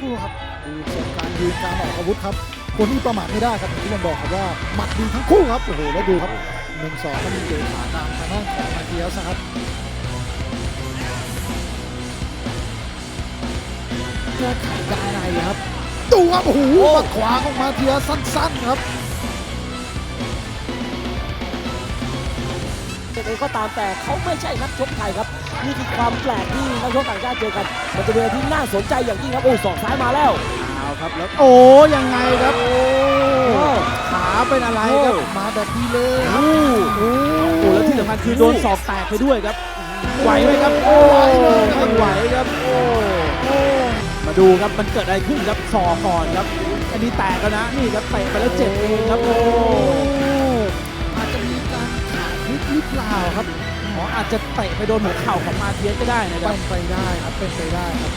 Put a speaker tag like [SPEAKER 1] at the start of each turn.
[SPEAKER 1] ครู่ครับดูทรงการยืนการออกอาวุธครับ คนที่ประมาทไม่ได้ครับอย่างที่ผมบอกครับว่าหมัดดีทั้งคู่ครับโอ้โหแล้วดูครับหนึ่งสองก็มีเกขาตามทางด้านของมาเทียสครับแก้ไขได้ไงครับดูครับโอ้โหหมัดขวาของมาเทียสั้นๆครับ
[SPEAKER 2] เองก็ตามแต่เขาไม่ใช่นักชกไทยครับนี่คือความแปลกที่นักชกต่างชาติเจอกันมันจะเป็นอะไรที่น่าสนใจอย่างยิ่งครับโอ้ศอกซ้ายมาแล้ว
[SPEAKER 1] เอาครับแล้วโอ้ยังไงครับ
[SPEAKER 2] โอ้
[SPEAKER 1] ขาเป็นอะไรครับมาแบบนี้เลยครับ
[SPEAKER 2] โอ้
[SPEAKER 3] โอ้แล้วที่สำคัญคือโดนศอกแตกไปด้วยครับไหวไหมครับโอ้
[SPEAKER 1] ไหวเลยครับ
[SPEAKER 3] ไม่ไหวครับโอ้
[SPEAKER 1] โอ้
[SPEAKER 3] มาดูครับมันเกิดอะไรขึ้นครับศอกก่อนครับอันนี้แตกแล้วนะนี่ครับเตะไปแล้วเจ็บเองครับโอ้
[SPEAKER 1] หรือเปล่าครับ
[SPEAKER 3] หมออาจจะเตะไปโดนหัวเข่าของมาเทียสก็ได้นะครับเป็
[SPEAKER 1] นไปได้ครับเป็นไปได้ครับ